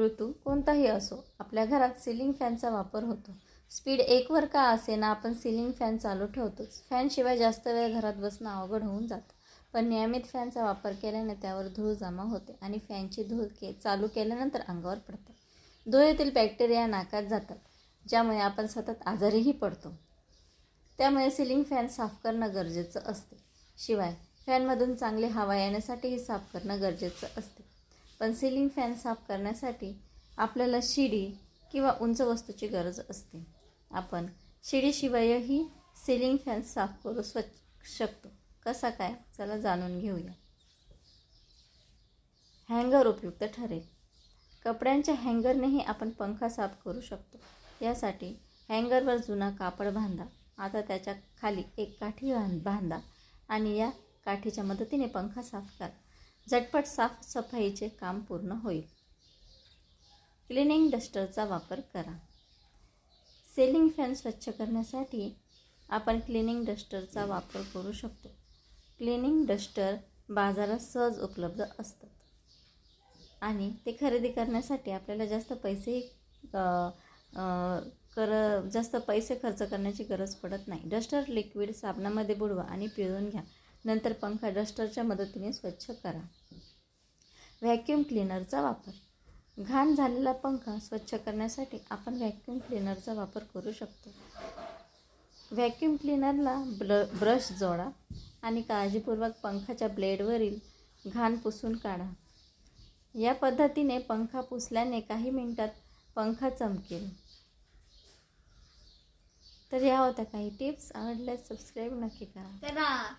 ऋतू कोणताही असो आपल्या घरात सिलिंग फॅनचा वापर होतो. स्पीड एकवर का असेना आपण सिलिंग फॅन चालू ठेवतोच. फॅनशिवाय जास्त वेळ घरात बसणं अवघड होऊन जातं. पण नियमित फॅनचा वापर केल्याने त्यावर धूळ जमा होते आणि फॅनची धूळ के चालू केल्यानंतर अंगावर पडते. धुळेतील बॅक्टेरिया नाकात जातात ज्यामुळे आपण सतत आजारीही पडतो. त्यामुळे सिलिंग फॅन साफ करणं गरजेचं असते. शिवाय फॅनमधून चांगली हवा येण्यासाठीही साफ करणं गरजेचं असते. पण सिलिंग फॅन साफ करण्यासाठी आपल्याला शिडी किंवा उंच वस्तूची गरज असते. आपण शिडीशिवायही सिलिंग फॅन साफ करू स्वच्छ शकतो. कसा काय? चला जाणून घेऊया. हँगर उपयुक्त ठरेल. कपड्यांच्या हँगरनेही आपण पंखा साफ करू शकतो. यासाठी हँगरवर जुना कापड बांधा. आता त्याच्याखाली एक काठी बांध बांधा आणि या काठीच्या मदतीने पंखा साफ करा. झटपट साफसफाईचे काम पूर्ण होईल. क्लिनिंग डस्टरचा वापर करा. सेलिंग फॅन स्वच्छ करण्यासाठी आपण क्लिनिंग डस्टरचा वापर करू शकतो. क्लिनिंग डस्टर बाजारात सहज उपलब्ध असतात. आणि ते खरेदी करण्यासाठी आपल्याला जास्त पैसे कर जास्त पैसे खर्च करण्याची गरज पडत नाही. डस्टर लिक्विड साबणामध्ये बुडवा आणि पिळून घ्या. नंतर पंखा डस्टरच्या मदतीने स्वच्छ करा. व्हॅक्यूम क्लीनरचा वापर. घाण झालेला पंखा स्वच्छ करण्यासाठी आपण व्हॅक्यूम क्लीनरचा वापर करू शकतो. व्हॅक्यूम क्लीनरला ब्ल ब्रश जोडा आणि काळजीपूर्वक पंखाच्या ब्लेडवरील घाण पुसून काढा. या पद्धतीने पंखा पुसल्याने काही मिनटात पंखा चमकेल. तर या होत्या काही टिप्स. आवडल्यास सबस्क्राईब नक्की करा. करा